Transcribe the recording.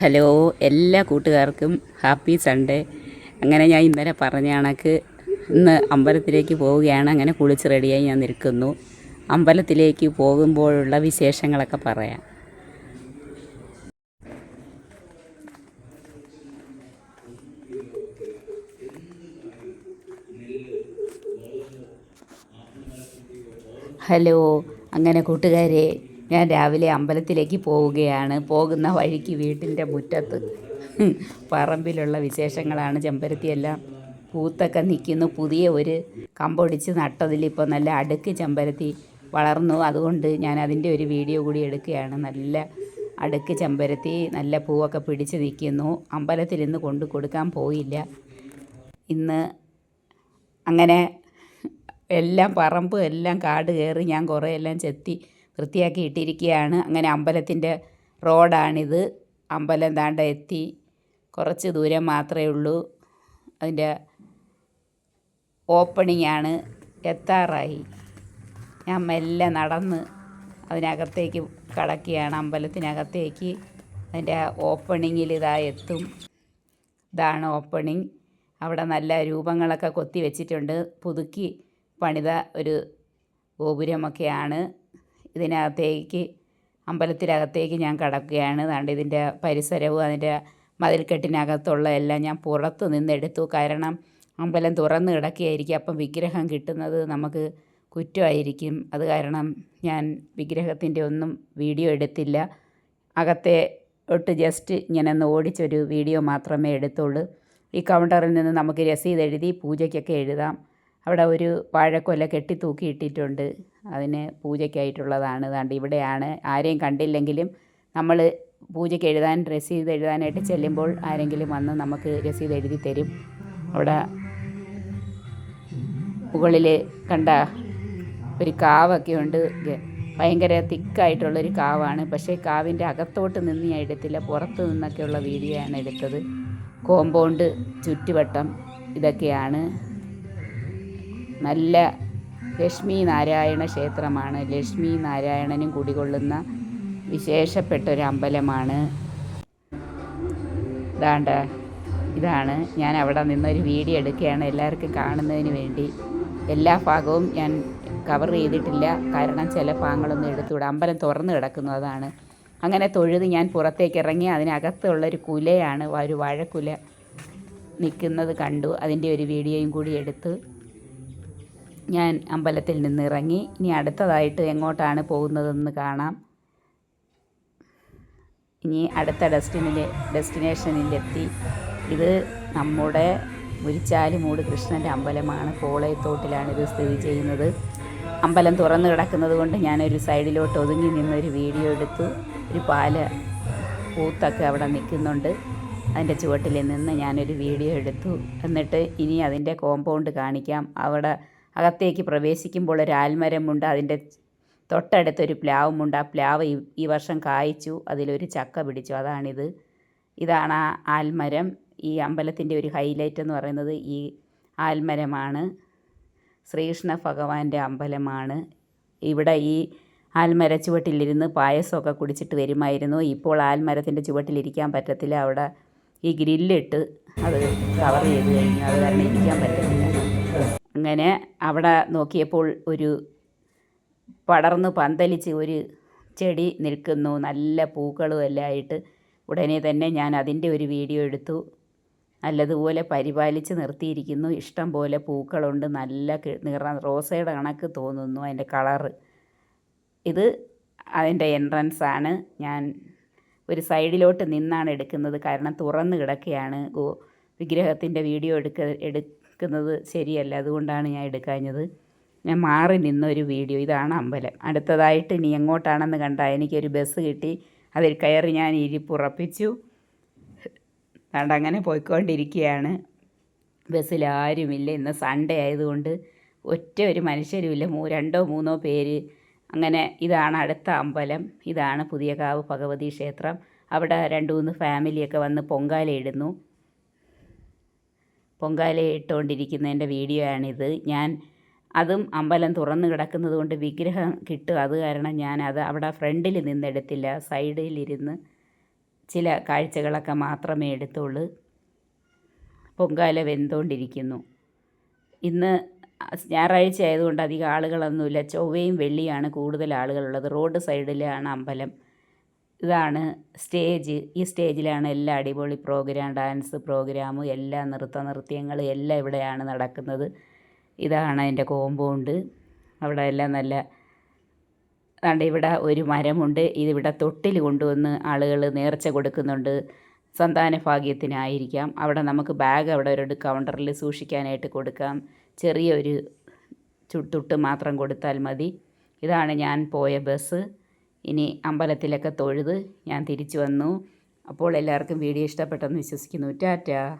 Hello എല്ലാ കൂട്ടുകാർക്കും happy Sunday. അങ്ങനെ ഞാൻ ഇന്നലെ പറഞ്ഞ കണക്ക് ഇന്ന് അമ്പലത്തിലേക്ക് പോവുകയാണ്. അങ്ങനെ കുളിച്ച് റെഡിയായി ഞാൻ നിൽക്കുന്നു. അമ്പലത്തിലേക്ക് പോകുമ്പോഴുള്ള വിശേഷങ്ങളൊക്കെ പറയാം. ഹലോ അങ്ങനെ കൂട്ടുകാരെ ഞാൻ രാവിലെ അമ്പലത്തിലേക്ക് പോവുകയാണ്. പോകുന്ന വഴിക്ക് വീട്ടിന്റെ മുറ്റത്ത് പറമ്പിലുള്ള വിശേഷങ്ങളാണ് ചെമ്പരത്തിയെല്ലാം. പൂത്തൊക്കെ നിൽക്കുന്നു. പുതിയ ഒരു കമ്പൊടിച്ച് നട്ടതിൽ ഇപ്പോൾ നല്ല അടുക്ക് ചെമ്പരത്തി വളർന്നു. അതുകൊണ്ട് ഞാൻ അതിന്റെ ഒരു വീഡിയോ കൂടി എടുക്കുകയാണ്. നല്ല അടുക്ക് ചെമ്പരത്തി നല്ല പൂവൊക്കെ പിടിച്ച് നിൽക്കുന്നു. അമ്പലത്തിൽ ഇന്ന് കൊണ്ട് കൊടുക്കാൻ പോയില്ല. ഇന്ന് അങ്ങനെ എല്ലാം പറമ്പ് എല്ലാം കാട് കയറി ഞാൻ കുറേ എല്ലാം ചെത്തി വൃത്തിയാക്കി ഇട്ടിരിക്കുകയാണ്. അങ്ങനെ അമ്പലത്തിന്റെ റോഡാണിത്. അമ്പലം താണ്ട എത്തി. കുറച്ച് ദൂരം മാത്രമേ ഉള്ളൂ. അതിന്റെ ഓപ്പണിംഗ് ആണ് എത്താറായി. ഞാൻ മെല്ലെ നടന്ന് അതിനകത്തേക്ക് കടക്കുകയാണ്. അമ്പലത്തിനകത്തേക്ക് അതിന്റെ ഓപ്പണിങ്ങിൽ ഇതാ എത്തും. ഇതാണ് ഓപ്പണിങ്. അവിടെ നല്ല രൂപങ്ങളൊക്കെ കൊത്തി വെച്ചിട്ടുണ്ട്. പുതുക്കി പണിത ഒരു ഗോപുരമൊക്കെയാണ്. ഇതിനകത്തേക്ക് അമ്പലത്തിനകത്തേക്ക് ഞാൻ കടക്കുകയാണ്. അതുകൊണ്ട് ഇതിന്റെ പരിസരവും അതിന്റെ മതിൽക്കെട്ടിനകത്തുള്ള എല്ലാം ഞാൻ പുറത്ത് നിന്നെടുത്തു. കാരണം അമ്പലം തുറന്ന് കിടക്കുകയായിരിക്കും. അപ്പം വിഗ്രഹം കിട്ടുന്നത് നമുക്ക് കുറ്റമായിരിക്കും. അത് കാരണം ഞാൻ വിഗ്രഹത്തിന്റെ ഒന്നും വീഡിയോ എടുത്തില്ല. അകത്തെ ഒട്ട് ജസ്റ്റ് ഇങ്ങനെ ഒന്ന് ഓടിച്ചൊരു വീഡിയോ മാത്രമേ എടുത്തുള്ളൂ. ഈ കൗണ്ടറിൽ നിന്ന് നമുക്ക് രസീത് എഴുതി പൂജയ്ക്കൊക്കെ എഴുതാം. അവിടെ ഒരു വാഴക്കൊല കെട്ടി തൂക്കിയിട്ടിട്ടുണ്ട് അതിന് പൂജയ്ക്കായിട്ടുള്ളതാണ്. അതുകൊണ്ട് ഇവിടെയാണ്. ആരെയും കണ്ടില്ലെങ്കിലും നമ്മൾ പൂജയ്ക്ക് എഴുതാൻ രസീത് എഴുതാനായിട്ട് ചെല്ലുമ്പോൾ ആരെങ്കിലും വന്ന് നമുക്ക് രസീത് എഴുതി തരും. അവിടെ മുകളിൽ കണ്ട ഒരു കാവൊക്കെ ഉണ്ട്. ഭയങ്കര തിക്കായിട്ടുള്ളൊരു കാവാണ്. പക്ഷേ കാവിന്റെ അകത്തോട്ട് നിന്ന് ഞാൻ എടുത്തില്ല. പുറത്ത് നിന്നൊക്കെയുള്ള വീഡിയോ ആണ് എടുത്തത്. കോമ്പൗണ്ട് ചുറ്റുവട്ടം ഇതൊക്കെയാണ്. നല്ല ലക്ഷ്മി നാരായണ ക്ഷേത്രമാണ്. ലക്ഷ്മി നാരായണനും കുടികൊള്ളുന്ന വിശേഷപ്പെട്ട ഒരു അമ്പലമാണ്. ഇതാണ്ട ഇതാണ്. ഞാൻ അവിടെ നിന്നൊരു വീഡിയോ എടുക്കുകയാണ് എല്ലാവർക്കും കാണുന്നതിന് വേണ്ടി. എല്ലാ ഭാഗവും ഞാൻ കവർ ചെയ്തിട്ടില്ല. കാരണം ചില ഭാഗങ്ങളൊന്നും എടുത്തുകൂടാ അമ്പലം തുറന്നു കിടക്കുന്നു അതാണ്. അങ്ങനെ തൊഴുത് ഞാൻ പുറത്തേക്ക് ഇറങ്ങി അതിനകത്തുള്ളൊരു കുലയാണ് ഒരു വാഴക്കുല നിൽക്കുന്നത് കണ്ടു. അതിന്റെ ഒരു വീഡിയോയും കൂടി എടുത്ത് ഞാൻ അമ്പലത്തിൽ നിന്ന് ഇറങ്ങി ഇനി അടുത്തതായിട്ട് എങ്ങോട്ടാണ് പോകുന്നതെന്ന് കാണാം. ഇനി അടുത്ത ഡെസ്റ്റിനിലെ ഡെസ്റ്റിനേഷനിലെത്തി. ഇത് നമ്മുടെ മുരിച്ചാലുമൂട് കൃഷ്ണന്റെ അമ്പലമാണ്. പോളയത്തോട്ടിലാണ് ഇത് സ്ഥിതി ചെയ്യുന്നത്. അമ്പലം തുറന്നു കിടക്കുന്നത് കൊണ്ട് ഞാനൊരു സൈഡിലോട്ട് ഒതുങ്ങി നിന്നൊരു വീഡിയോ എടുത്തു. ഒരു പാല പൂത്തൊക്കെ അവിടെ നിൽക്കുന്നുണ്ട്. അതിന്റെ ചുവട്ടിൽ നിന്ന് ഞാനൊരു വീഡിയോ എടുത്തു. എന്നിട്ട് ഇനി അതിന്റെ കോമ്പൗണ്ട് കാണിക്കാം. അവിടെ അകത്തേക്ക് പ്രവേശിക്കുമ്പോൾ ഒരു ആൽമരമുണ്ട്. അതിന്റെ തൊട്ടടുത്തൊരു പ്ലാവുമുണ്ട്. ആ പ്ലാവ് ഈ വർഷം കായ്ച്ചു. അതിലൊരു ചക്ക പിടിച്ചു. അതാണിത്. ഇതാണ് ആ ആൽമരം. ഈ അമ്പലത്തിന്റെ ഒരു ഹൈലൈറ്റ് എന്ന് പറയുന്നത് ഈ ആൽമരമാണ്. ശ്രീകൃഷ്ണ ഭഗവാന്റെ അമ്പലമാണ്. ഇവിടെ ഈ ആൽമര ചുവട്ടിലിരുന്ന് പായസമൊക്കെ കുടിച്ചിട്ട് വരുമായിരുന്നു. ഇപ്പോൾ ആൽമരത്തിന്റെ ചുവട്ടിലിരിക്കാൻ പറ്റത്തില്ല. അവിടെ ഈ ഗ്രില്ലിട്ട് അത് കവർ ചെയ്ത് കഴിഞ്ഞു അത് കാരണം ഇരിക്കാൻ പറ്റത്തില്ല. അങ്ങനെ അവിടെ നോക്കിയപ്പോൾ ഒരു പടർന്ന് പന്തലിച്ച് ഒരു ചെടി നിൽക്കുന്നു. നല്ല പൂക്കളും എല്ലാം ആയിട്ട് ഉടനെ തന്നെ ഞാൻ അതിന്റെ ഒരു വീഡിയോ എടുത്തു. നല്ലതുപോലെ പരിപാലിച്ച് നിർത്തിയിരിക്കുന്നു. ഇഷ്ടം പോലെ പൂക്കളുണ്ട്. നല്ല നിറ റോസയുടെ കണക്ക് തോന്നുന്നു അതിന്റെ കളറ് ഇത് അതിന്റെ എൻട്രൻസ് ആണ്. ഞാൻ ഒരു സൈഡിലോട്ട് നിന്നാണ് എടുക്കുന്നത്. കാരണം തുറന്ന് കിടക്കുകയാണ് ഗോ വിഗ്രഹത്തിന്റെ വീഡിയോ എടുക്ക എടുക്കുന്നത് ശരിയല്ല. അതുകൊണ്ടാണ് ഞാൻ എടുക്കാഞ്ഞത്. ഞാൻ മാറി നിന്നൊരു വീഡിയോ. ഇതാണ് അമ്പലം. അടുത്തതായിട്ട് ഇനി എങ്ങോട്ടാണെന്ന് കണ്ടാൽ എനിക്കൊരു ബസ് കിട്ടി. അതിൽ കയറി ഞാൻ ഇരിപ്പുറപ്പിച്ചു അതുകൊണ്ട് അങ്ങനെ പോയിക്കൊണ്ടിരിക്കുകയാണ്. ബസ്സിൽ ആരുമില്ല. ഇന്ന് സൺഡേ ആയതുകൊണ്ട് ഒറ്റ ഒരു മനുഷ്യരുമില്ല. മൂ രണ്ടോ മൂന്നോ പേര്. അങ്ങനെ ഇതാണ് അടുത്ത അമ്പലം. ഇതാണ് പുതിയകാവ് ഭഗവതി ക്ഷേത്രം. അവിടെ രണ്ട് മൂന്ന് ഫാമിലിയൊക്കെ വന്ന് പൊങ്കാല ഇടുന്നു. പൊങ്കാല ഇട്ടുകൊണ്ടിരിക്കുന്നതിന്റെ വീഡിയോ ആണിത് ഞാൻ അതും അമ്പലം തുറന്നു കിടക്കുന്നത് കൊണ്ട് വിഗ്രഹം കിട്ടും. അത് കാരണം ഞാൻ അത് അവിടെ ഫ്രണ്ടിൽ നിന്നെടുത്തില്ല. സൈഡിലിരുന്ന് ചില കാഴ്ചകളൊക്കെ മാത്രമേ എടുത്തുള്ളൂ. പൊങ്കാല വെന്തുകൊണ്ടിരിക്കുന്നു ഇന്ന് ഞായറാഴ്ച ആയതുകൊണ്ട് അധികം ആളുകളൊന്നുമില്ല. ചൊവ്വയും വെള്ളിയാണ് കൂടുതൽ ആളുകളുള്ളത്. റോഡ് സൈഡിലാണ് അമ്പലം. ഇതാണ് സ്റ്റേജ്. ഈ സ്റ്റേജിലാണ് എല്ലാ അടിപൊളി പ്രോഗ്രാം ഡാൻസ് പ്രോഗ്രാമും എല്ലാ നൃത്ത നൃത്യങ്ങൾ എല്ലാം ഇവിടെയാണ് നടക്കുന്നത്. ഇതാണ് അതിന്റെ കോമ്പൗണ്ട്. അവിടെ എല്ലാം നല്ല അതുകൊണ്ട് ഇവിടെ ഒരു മരമുണ്ട്. ഇതിവിടെ തൊട്ടിൽ കൊണ്ടുവന്ന് ആളുകൾ നേർച്ച കൊടുക്കുന്നുണ്ട്. സന്താന ഭാഗ്യത്തിനായിരിക്കാം. അവിടെ നമുക്ക് ബാഗ് അവിടെ ഒരു കൗണ്ടറിൽ സൂക്ഷിക്കാനായിട്ട് കൊടുക്കാം. ചെറിയൊരു ചുട്ടുട്ട് മാത്രം കൊടുത്താൽ മതി. ഇതാണ് ഞാൻ പോയ ബസ്. ഇനി അമ്പലത്തിലൊക്കെ തൊഴുത് ഞാൻ തിരിച്ചു വന്നു. അപ്പോൾ എല്ലാവർക്കും വീഡിയോ ഇഷ്ടപ്പെട്ടെന്ന് വിശ്വസിക്കുന്നു. ടാറ്റാ.